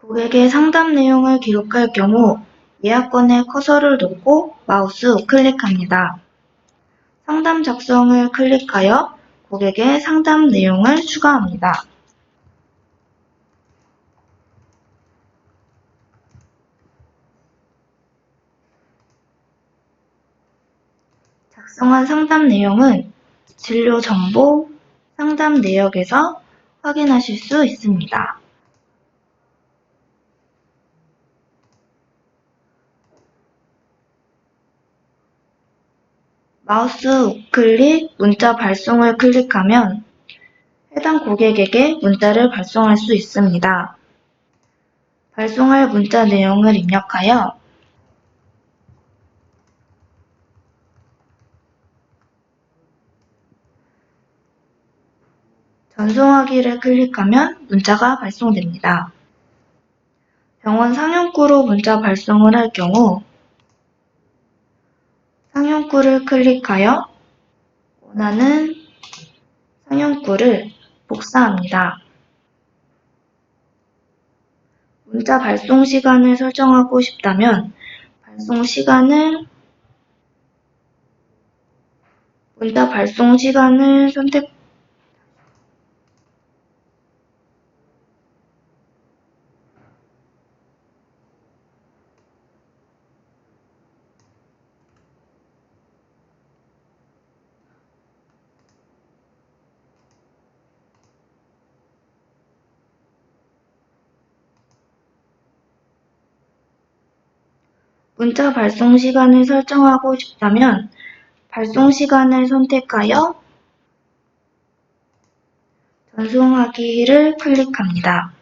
고객의 상담 내용을 기록할 경우 예약권에 커서를 놓고 마우스 우클릭합니다. 상담 작성을 클릭하여 고객의 상담 내용을 추가합니다. 작성한 상담 내용은 진료 정보 상담 내역에서 확인하실 수 있습니다. 마우스 우클릭 문자 발송을 클릭하면 해당 고객에게 문자를 발송할 수 있습니다. 발송할 문자 내용을 입력하여 전송하기를 클릭하면 문자가 발송됩니다. 병원 상용구로 문자 발송을 할 경우 상용구를 클릭하여 원하는 상용구를 복사합니다. 문자 발송 시간을 설정하고 싶다면 발송 시간을 문자 발송 시간을 선택 문자 발송 시간을 설정하고 싶다면 발송 시간을 선택하여 전송하기를 클릭합니다.